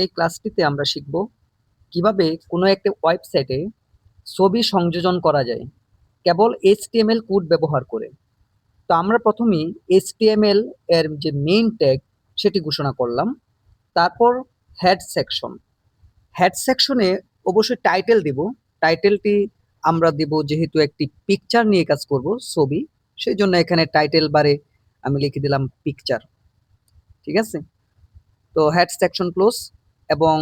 এই ক্লাসটিতে আমরা শিখব কীভাবে কোনো একটা ওয়েবসাইটে ছবি সংযোজন করা যায়, কেবল এইচটিএমএল কোড ব্যবহার করে। তো আমরা প্রথমেই এইচটিএমএল এর যে মেইন ট্যাগ সেটি ঘোষণা করলাম, তারপর হেড সেকশন হেড সেকশনে অবশ্যই টাইটেল দিব টাইটেলটি আমরা দেব যেহেতু একটি পিকচার নিয়ে কাজ করব ছবি সেই জন্য এখানে টাইটেল বারে আমি লিখে দিলাম পিকচার ঠিক আছে? তো হেড সেকশন ক্লোজ এবং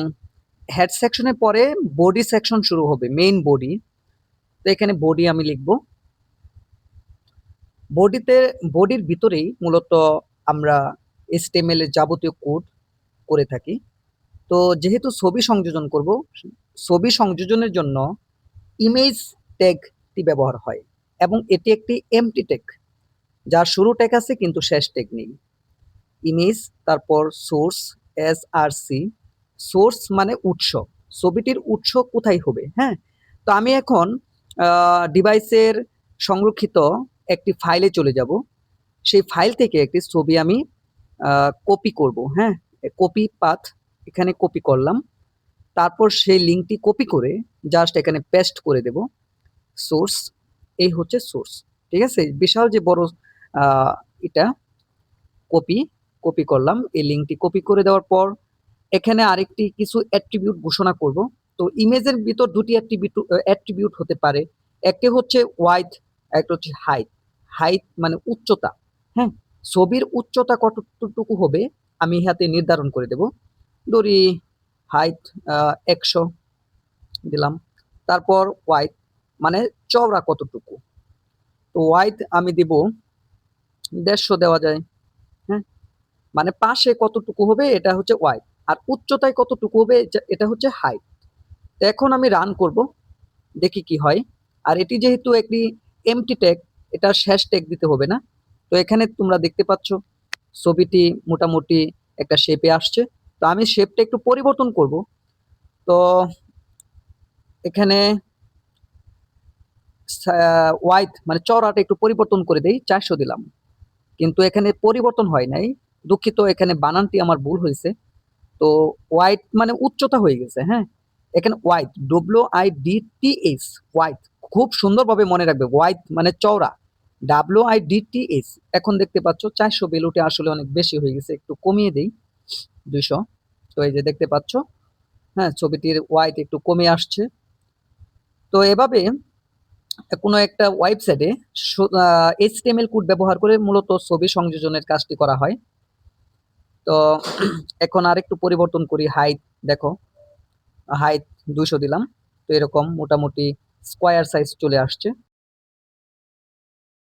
হেড সেকশনের পরে বডি সেকশন শুরু হবে মেইন বডি তো এখানে বডি আমি লিখব। বডিতে বডির ভিতরেই মূলত আমরা এসটিএমএল এর যাবতীয় কোড করে থাকি। তো যেহেতু ছবি সংযোজন করব, ছবি সংযোজনের জন্য ইমেজ ট্যাগটি ব্যবহার হয় এবং এটি একটি এমটি ট্যাগ যার শুরু ট্যাগ আছে কিন্তু শেষ ট্যাগ নেই। ইমেজ তারপর source S R C source মানে উৎস। ছবিটির উৎস কোথায় হবে হ্যাঁ? তো আমি এখন ডিভাইসের সংরক্ষিত একটি ফাইলে চলে যাব। সেই ফাইল থেকে একটি ছবি আমি কপি করব হ্যাঁ? কপি পাথ এখানে কপি করলাম। তারপর সেই লিঙ্কটি কপি করে জাস্ট এখানে পেস্ট করে দেব। সোর্স, এই হচ্ছে সোর্স, ঠিক আছে? বিশাল যে বড় এটা, কপি কপি করলাম। এই লিঙ্কটি কপি করে দেওয়ার পর এখানে আরেকটি কিছু অ্যাট্রিবিউট ঘোষণা করব। তো ইমেজের ভিতর দুটি অ্যাট্রিবিউট অ্যাট্রিবিউট হতে পারে। একটি হচ্ছে ওয়াইড একটা হচ্ছে হাইট হাইট মানে উচ্চতা। হ্যাঁ ছবির উচ্চতা কতটুকু হবে আমি হাতে নির্ধারণ করে দেব। ধরি হাইট একশো দিলাম। তারপর ওয়াইড মানে চওড়া কতটুকু? তো ওয়াইড আমি দেব দেড়শো দেওয়া যায়। হ্যাঁ মানে পাশে কতটুকু হবে এটা হচ্ছে ওয়াইড আর উচ্চতায় কতটুকু হবে এটা হচ্ছে হাইট তো এখন আমি রান করব, দেখি কি হয়। আর এটি যেহেতু একটি এমটি ট্যাগ এটা শেষ ট্যাগ দিতে হবে না। তো এখানে তোমরা দেখতে পাচ্ছ, ছবিটি মোটামুটি একটা শেপে আসছে। তো আমি শেপটা একটু পরিবর্তন করব। তো এখানে ওয়াইড মানে চড়াটা একটু পরিবর্তন করে দেই, চারশো দিলাম। কিন্তু এখানে পরিবর্তন হয় নাই। দুঃখিত, এখানে বানানটি আমার ভুল হয়েছে। তো ওয়াইড মানে উচ্চতা হয়ে গেছে হ্যাঁ? এখানে wide W I D T H wide খুব সুন্দরভাবে মনে রাখবে ওয়াইড মানে চওড়া W I D T H এখন দেখতে পাচ্ছ চারশো বেলুটে আসলে অনেক বেশি হয়ে গেছে, একটু কমিয়ে দেই, দুইশো, তো এই যে দেখতে পাচ্ছ হ্যাঁ ছবিটির হোয়াইট একটু কমে আসছে, তো এভাবে কোনো একটা ওয়েবসাইটে এইচটিএমএল কোড ব্যবহার করে মূলত ছবি সংযোজনের কাজটি করা হয়। তো এখন আর একটু পরিবর্তন করি হাইট দেখো। হাইট দুইশো দিলাম, তো এরকম মোটামুটি স্কোয়ার সাইজ চলে আসছে।